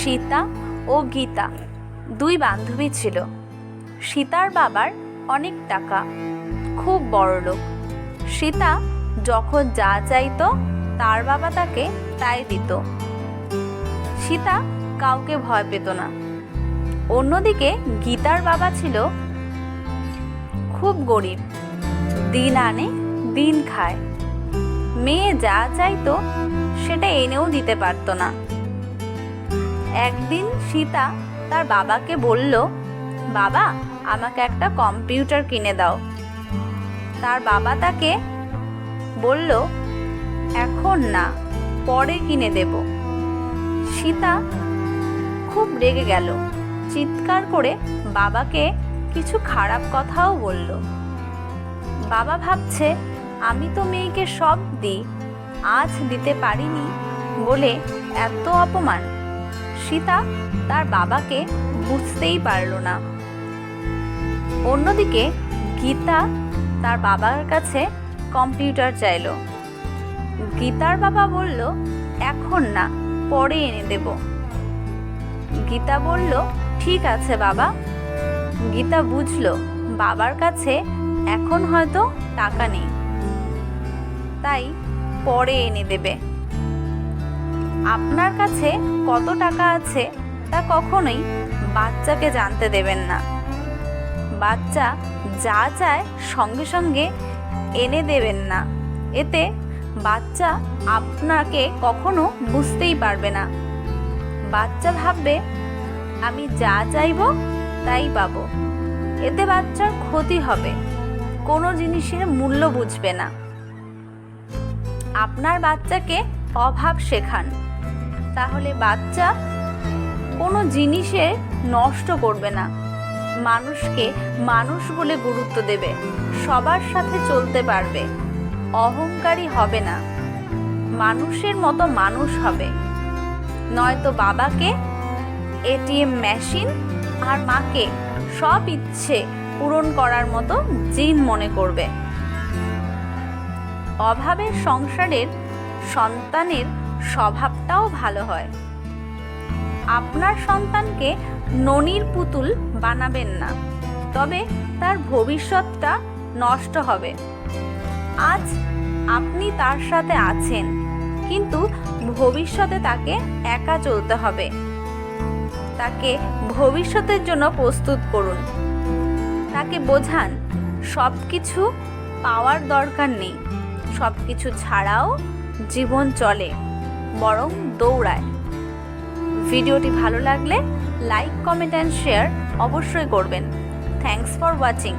সীতা ও গীতা দুই বান্ধবী ছিল। সীতার বাবার অনেক টাকা, খুব বড় লোক। সীতা যখন যা চাইতো, তার বাবা তাকে তাই দিত। সীতা কাউকে ভয় পেত না। অন্যদিকে গীতার বাবা ছিল খুব গরিব, দিন আনে, দিন খায়। মেয়ে যা চাইতো, সেটা এনেও দিতে পারতো না। একদিন সীতা তার বাবাকে বলল, বাবা, আমাকে একটা কম্পিউটার কিনে দাও। তার বাবা তাকে বলল, এখন না, পরে কিনে দেব। সীতা খুব রেগে গেল, চিৎকার করে বাবাকে কিছু খারাপ কথাও বলল। বাবা ভাবছে, আমি তো মেয়েকে সব দিই, আজ দিতে পারিনি বলে এত অপমান। সীতা তার বাবাকে বুঝতেই পারল না। অন্যদিকে গীতা তার বাবার কাছে কম্পিউটার চাইলো। গীতার বাবা বলল, এখন না, পরে এনে দেব। গীতা বলল, ঠিক আছে বাবা। গীতা বুঝলো, বাবার কাছে এখন হয়তো টাকা নেই। তাই পরে এনে দেবে। আপনার কাছে কত টাকা আছে তা কখনোই বাচ্চাকে জানতে দেবেন না। বাচ্চা যা চায় সঙ্গে সঙ্গে এনে দেবেন না। এতে বাচ্চা আপনাকে কখনো বুঝতেই পারবে না। বাচ্চা ভাববে, আমি যা চাইব তাই পাবো। এতে বাচ্চার ক্ষতি হবে। কোনো জিনিসের মূল্য বুঝবে না। আপনার বাচ্চাকে অভাব শেখান। তাহলে বাচ্চা কোনো জিনিসে নষ্ট করবে না। মানুষকে মানুষ বলে গুরুত্ব দেবে। সবার সাথে চলতে পারবে। অহংকারী হবে না। মানুষের মতো মানুষ হবে। নয়তো বাবাকে এটিএম মেশিন আর মাকে সব ইচ্ছে পূরণ করার মতো জিন মনে করবে। অভাবের সংসারের সন্তানের স্বভাবটাও ভালো হয়। আপনার সন্তানকে ননির পুতুল বানাবেন না, তবে তার ভবিষ্যৎটা নষ্ট হবে। আজ আপনি তার সাথে আছেন, কিন্তু ভবিষ্যতে তাকে একা চলতে হবে। তাকে ভবিষ্যতের জন্য প্রস্তুত করুন। তাকে বোঝান সব কিছু পাওয়ার দরকার নেই। সব কিছু ছাড়াও জীবন চলে, বরং দৌড়ায়। ভিডিওটি ভালো লাগলে লাইক, কমেন্ট অ্যান্ড শেয়ার অবশ্যই করবেন। Thanks for watching